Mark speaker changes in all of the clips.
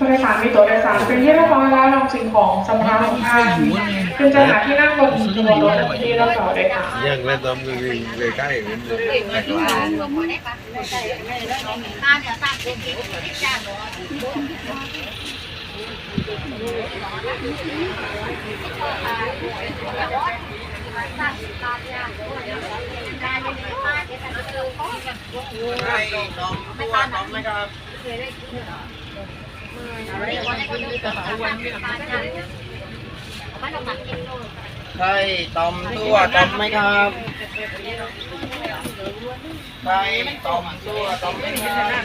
Speaker 1: ผู้โดยสารมีตั๋วโดยสารเป็นที่เรียบร้อยแล้วนำสิ่งของสัมภาระของท่านคุณจะหาที่นั่งบนบนรถที่เราต่อด้วยค่ะ
Speaker 2: ยังเล่นตอมกันเลย ใกล้เหมือนเดิมแต่ก็
Speaker 3: ใช่ตอมตัวตอมไหมครับใช่ตอมตัวตอมไหมครับ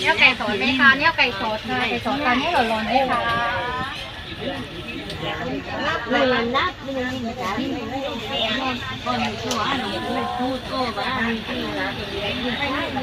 Speaker 4: เนี่ยไก่สดไหมคะเนี่ยไก่สดค่ะไก่สดตอนนี้หล่นๆไหมคะ
Speaker 5: เลยนับเลยนะคนชัวร์หนูพูดโอ้บ้าจริงนะไปให้ดู